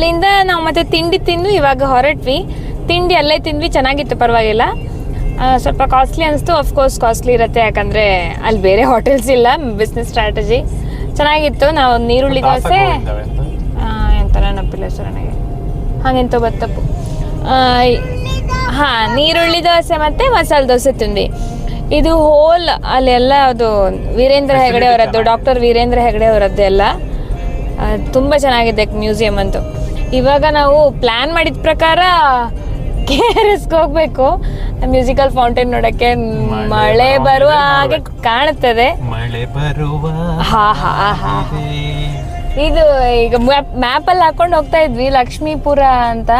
ಅಲ್ಲಿಂದ ನಾವು ಮತ್ತೆ ತಿಂಡಿ ತಿಂದು ಇವಾಗ ಹೊರಟ್ವಿ. ತಿಂಡಿ ಅಲ್ಲೇ ತಿಂದ್ವಿ ಚೆನ್ನಾಗಿತ್ತು ಪರವಾಗಿಲ್ಲ. ಸ್ವಲ್ಪ ಕಾಸ್ಟ್ಲಿ ಅನಿಸ್ತು ಅಫ್ಕೋರ್ಸ್ ಕಾಸ್ಟ್ಲಿ ಇರುತ್ತೆ ಯಾಕಂದರೆ ಅಲ್ಲಿ ಬೇರೆ ಹೋಟೆಲ್ಸ್ ಇಲ್ಲ ಬಿಸ್ನೆಸ್ ಸ್ಟ್ರಾಟಜಿ ಚೆನ್ನಾಗಿತ್ತು ನಾವು ನೀರುಳ್ಳಿ ದೋಸೆ. ಎಂತ ನೆನಪಿಲ್ಲ ಸರ್ ನನಗೆ. ಹಾಗೆಂತ ಬತ್ತಪ್ಪು ಹಾಂ ನೀರುಳ್ಳಿ ದೋಸೆ ಮತ್ತು ಮಸಾಲೆ ದೋಸೆ ತಿಂದ್ವಿ. ಇದು ಹೋಲ್ ಅಲ್ಲೆಲ್ಲ ಅದು ವೀರೇಂದ್ರ ಹೆಗಡೆ ಅವರದ್ದು ಡಾಕ್ಟರ್ ವೀರೇಂದ್ರ ಹೆಗಡೆ ಅವರದ್ದು ಎಲ್ಲ. ತುಂಬ ಚೆನ್ನಾಗಿದೆ ಮ್ಯೂಸಿಯಂ ಅಂತೂ. ಇವಾಗ ನಾವು ಪ್ಲಾನ್ ಮಾಡಿದ ಪ್ರಕಾರ ಕೆ ಆರ್ ಎಸ್ಗೆ ಹೋಗ್ಬೇಕು. ಮ್ಯೂಸಿಕಲ್ ಫೌಂಟೇನ್ ನೋಡಕ್ಕೆ ಮಳೆ ಬರುವ ಹಾಗೆ ಕಾಣುತ್ತದೆ. ಮಳೆ ಬರುವ ಹಾ ಹಾ ಹಾ ಇದು ಈಗ ಮ್ಯಾಪ್ ಅಲ್ಲಿ ಹಾಕೊಂಡು ಹೋಗ್ತಾ ಇದ್ವಿ ಲಕ್ಷ್ಮೀಪುರ ಅಂತ.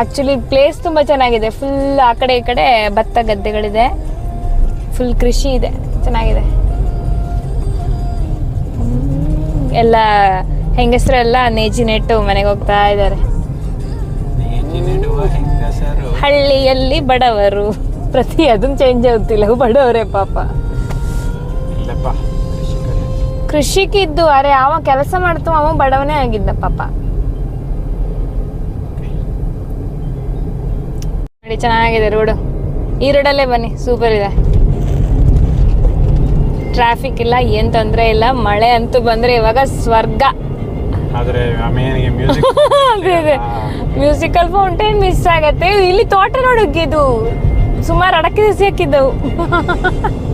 ಆಕ್ಚುಲಿ ಪ್ಲೇಸ್ ತುಂಬಾ ಚೆನ್ನಾಗಿದೆ. ಫುಲ್ ಆ ಕಡೆ ಈ ಕಡೆ ಭತ್ತ ಗದ್ದೆಗಳಿದೆ. ಫುಲ್ ಕೃಷಿ ಇದೆ. ಚೆನ್ನಾಗಿದೆ. ಎಲ್ಲ ಹೆಂಗಸರೆಲ್ಲ ನೇಜಿ ನೆಟ್ಟು ಮನೆಗೆ ಹೋಗ್ತಾ ಇದ್ದಾರೆ. ಹಳ್ಳಿಯಲ್ಲಿ ಬಡವರು. ಪ್ರತಿ ಅದನ್ನ ಚೇಂಜ್ ಆಗುತ್ತಿಲ್ಲ. ಬಡವರೇ ಪಾಪ. ಕೃಷಿಕಿದ್ದು ಅರೆ ಅವ ಕೆಲಸ ಮಾಡ್ತು ಅವ ಬಡವನೇ ಆಗಿದ್ದ ಪಾಪ. ನೋಡಿ ಚೆನ್ನಾಗಿದೆ ರೋಡು. ಈ ರೋಡಲ್ಲೇ ಬನ್ನಿ ಸೂಪರ್ ಇದೆ. ಟ್ರಾಫಿಕ್ ಇಲ್ಲ ಏನ್ ತೊಂದರೆ ಇಲ್ಲ. ಮಳೆ ಅಂತೂ ಬಂದ್ರೆ ಇವಾಗ ಸ್ವರ್ಗ. ಆದ್ರೆ ಆಮೇಲೆ ಮ್ಯೂಸಿಕ್ ಅದೇ ಅದೇ. ಮ್ಯೂಸಿಕಲ್ ಫೌಂಟೇನ್ ಮಿಸ್ ಆಗತ್ತೆ. ಇಲ್ಲಿ ತೋಟ ನೋಡೋಗಿದ್ದು ಸುಮಾರು ಅಡಕೆ ದಿವಸ ಹಾಕಿದ್ದವು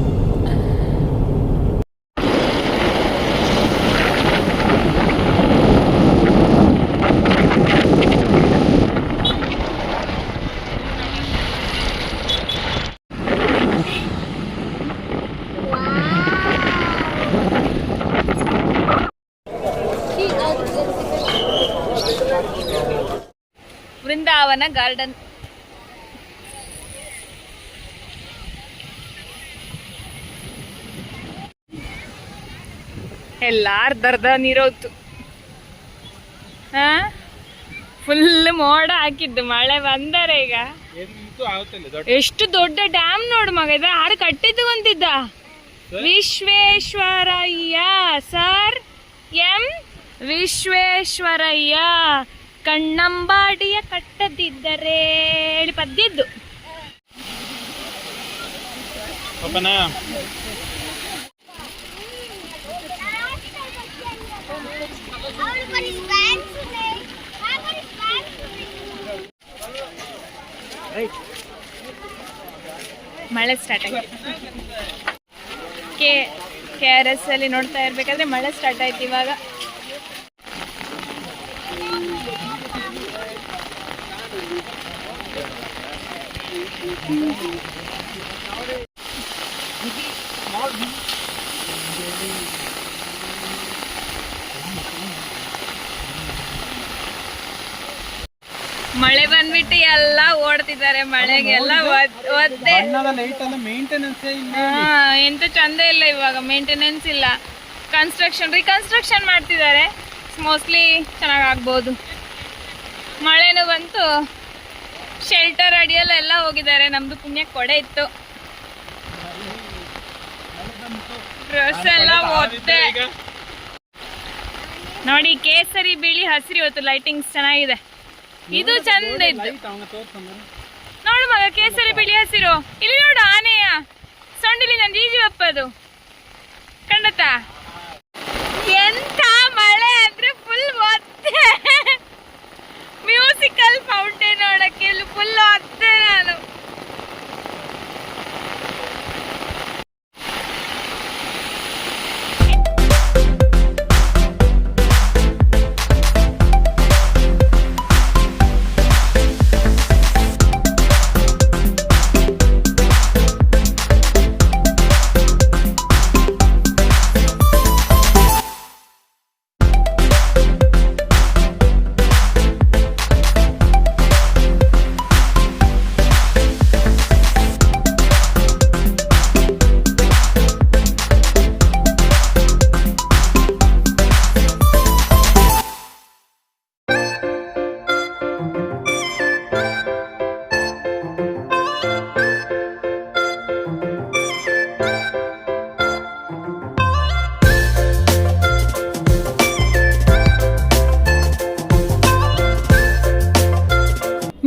ಗಾರ್ಡನ್ ಎಲ್ಲ ದರ್ದ ನೀರೋಯ್ತು ಹಾ? ಫುಲ್ ಮೋಡ ಹಾಕಿದ್ದು ಮಳೆ ಬಂದರೆ ಈಗ. ಎಷ್ಟು ದೊಡ್ಡ ಡ್ಯಾಮ್ ನೋಡು ಮಗ ಇದ ಯಾರು ಕಟ್ಟಿದ್ದು ಅಂತಿದ್ದ. ವಿಶ್ವೇಶ್ವರಯ್ಯ ಸರ್. ಎಂ. ವಿಶ್ವೇಶ್ವರಯ್ಯ. ಕಣ್ಣಂಬಾಡಿಯ ಕಟ್ಟದಿದ್ದರೆ ಹೇಳಿ ಪದ್ದಿದ್ದು ಮಳೆ ಸ್ಟಾರ್ಟ್ ಆಗಿದೆ ಕೆ ಕೆ ಆರ್ ಎಸ್ ಅಲ್ಲಿ ನೋಡ್ತಾ ಇರ್ಬೇಕಾದ್ರೆ ಮಳೆ ಸ್ಟಾರ್ಟ್ ಆಯ್ತು ಇವಾಗ. ಮಳೆ ಬಂದ್ಬಿಟ್ಟು ಎಲ್ಲ ಓಡ್ತಿದ್ದಾರೆ ಮಳೆಗೆಲ್ಲ ಒದ್- ಒದ್ದೆ. ಎಂತ ಚಂದ ಇಲ್ಲ ಇವಾಗ ಮೇಂಟೆನೆನ್ಸ್ ಇಲ್ಲ. ಕನ್ಸ್ಟ್ರಕ್ಷನ್ ರಿಕನ್ಸ್ಟ್ರಕ್ಷನ್ ಮಾಡ್ತಿದ್ದಾರೆ. ಮೋಸ್ಟ್ಲಿ ಚೆನ್ನಾಗಿ ಆಗ್ಬೋದು. ಮಳೆನೂ ಬಂತು. ಶೆಲ್ಟರ್ ಅಡಿಯಲ್ಲೆಲ್ಲ ಹೋಗಿದ್ದಾರೆ. ನಮ್ದು ಪುಣ್ಯ ಕೊಡೆ ಇತ್ತು. ಡ್ರೆಸ್ ಎಲ್ಲ ಓದ್ತೆ ನೋಡಿ, ಕೇಸರಿ ಬಿಳಿ ಹಸಿರು ಇವತ್ತು ಲೈಟಿಂಗ್ಸ್ ಚೆನ್ನಾಗಿದೆ. ಇದು ಚಂದ ಇತ್ತು ನೋಡು ಮಗ, ಕೇಸರಿ ಬಿಳಿ ಹಸಿರು. ಇಲ್ಲಿ ನೋಡು ಆನೆಯ. ಸೊಂಡಿಲಿ ನಂದು ಈಜು ಅಪ್ಪದು ಕಂಡತ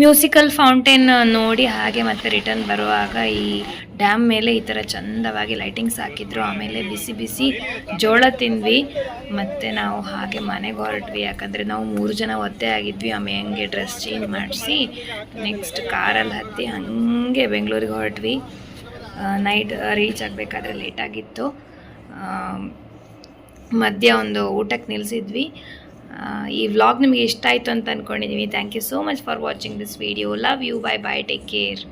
ಮ್ಯೂಸಿಕಲ್ ಫೌಂಟೇನ್ ನೋಡಿ ಹಾಗೆ ಮತ್ತೆ ರಿಟರ್ನ್ ಬರುವಾಗ ಈ ಡ್ಯಾಮ್ ಮೇಲೆ ಈ ಥರ ಚಂದವಾಗಿ ಲೈಟಿಂಗ್ಸ್ ಹಾಕಿದ್ರು. ಆಮೇಲೆ ಬಿಸಿ ಬಿಸಿ ಜೋಳ ತಿಂದ್ವಿ. ಮತ್ತು ನಾವು ಹಾಗೆ ಮನೆಗೆ ಹೊರಟ್ವಿ. ಯಾಕಂದರೆ ನಾವು ಮೂರು ಜನ ಒದ್ದೆ ಆಗಿದ್ವಿ. ಆಮೇಲೆ ಹಂಗೆ ಡ್ರೆಸ್ ಚೇಂಜ್ ಮಾಡಿಸಿ ನೆಕ್ಸ್ಟ್ ಕಾರಲ್ಲಿ ಹತ್ತಿ ಹಾಗೆ ಬೆಂಗಳೂರಿಗೆ ಹೊರಟ್ವಿ. ನೈಟ್ ರೀಚ್ ಆಗಬೇಕಾದ್ರೆ ಲೇಟಾಗಿತ್ತು ಮಧ್ಯ ಒಂದು ಊಟಕ್ಕೆ ನಿಲ್ಲಿಸಿದ್ವಿ ಈ ವ್ಲಾಗ್ ನಿಮಗೆ ಇಷ್ಟ ಆಯಿತು ಅಂತ ಅಂದ್ಕೊಂಡಿದ್ದೀವಿ thank you so much for watching this video love you bye bye take care